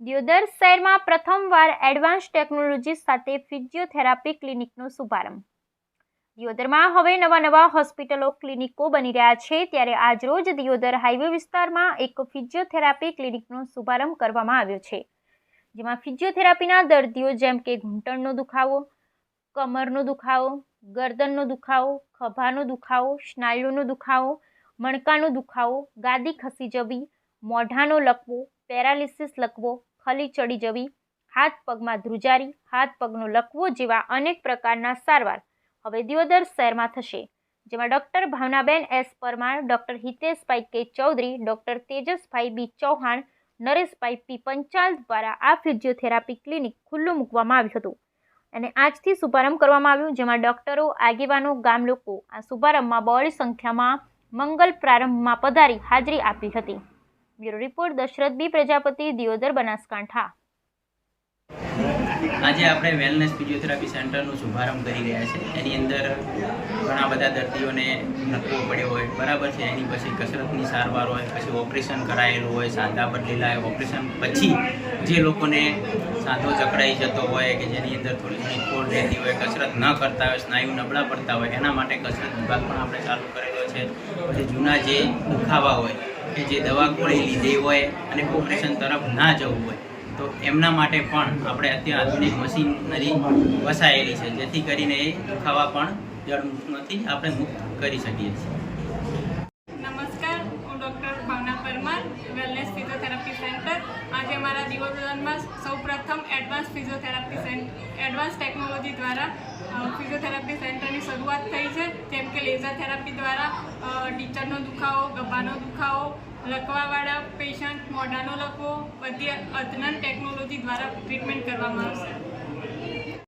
દિયોદર શહેરમાં પ્રથમવાર advance technology સાથે ફિઝિયોથેરાપી ક્લિનિકનો શુભારંભ. દિયોદરમાં હવે નવા નવા હોસ્પિટલો, ક્લિનિકો બની રહ્યા છે. ત્યારે આજરોજ દિયોદર હાઈવે વિસ્તારમાં એક ફિઝિયોથેરાપી ક્લિનિકનો શુભારંભ કરવામાં આવ્યો છે. જેમાં ફિઝિયોથેરાપીના દર્દીઓ જેમ કે ઘૂંટણનો દુખાવો, કમરનો દુખાવો, ગરદનનો દુખાવો, ખભાનો દુખાવો સ્નાયુનો દુખાવો, મણકાનો દુખાવો, ગાદી ખસી જવી, મોઢાનો લકવો, પેરાલિસિસ લકવો ખલી ચડી જવી, હાથ પગમાં ધ્રુજારી, હાથ પગનો લકવો જેવા અનેક પ્રકારના સારવાર હવે દિયોદર શહેરમાં થશે, જેમાં doctor Bhavnaben S Parmar, doctor Hiteshbhai K Chaudhary, doctor Tejasbhai B Chauhan, Nareshbhai P Panchal દ્વારા આ ફિઝિયોથેરાપી ક્લિનિક ખુલ્લું મૂકવામાં આવ્યું હતું. અને આજથી શુભારંભ કરવામાં આવ્યું, જેમાં ડૉક્ટરો, આગેવાનો, ગામ લોકો આ શુભારંભમાં બહોળી સંખ્યામાં મંગલ પ્રારંભમાં પધારી હાજરી આપી હતી. Bureau report Dashrath B Prajapati Deodar Banaskantha. આજે આપણે વેલનેસ ફિઝિયોથેરાપી સેન્ટરનો શુભારંભ કરી રહ્યા છે. એની અંદર ઘણા બધા દર્દીઓને નકવો પડ્યો હોય, બરાબર છે? એની પછી કસરતની સારવાર હોય, પછી ઓપરેશન કરાયેલું હોય, સાંધા બદલેલા હોય ઓપરેશન પછી જે લોકોને સાંધો જકડાઈ જતો હોય કે જેની અંદર થોડી ઘણી ખોડ રહેતી હોય, કસરત ન કરતા હોય, સ્નાયુ નબળા પડતા હોય, એના માટે કસરત વિભાગ પણ આપણે ચાલુ કરેલો છે. પછી જૂના જે દુખાવા હોય કે જે દવા ગોળી લીધી હોય અને ઓપરેશન તરફ ના જવું હોય, તો એમના માટે પણ આપણે અત્યારે આધુનિક મશીનરી વસાયેલી છે, જેથી કરીને એ દુખાવા પણ જળમુક્તમાંથી આપણે મુક્ત કરી શકીએ છીએ. નમસ્કાર, હું doctor Parmar wellness physiotherapy centre આજે મારા દિવસમાં સૌ પ્રથમ advance physiotherapy centre advance technology દ્વારા ફિઝિયોથેરાપી સેન્ટરની શરૂઆત થઈ છે. જેમ કે લેઝર દ્વારા ટીચરનો દુખાવો, ગભાનો દુખાવો લકવાવાળા પેશન્ટ મોઢાનો લખવો બધી અદનન ટેકનોલોજી દ્વારા ટ્રીટમેન્ટ કરવામાં આવશે.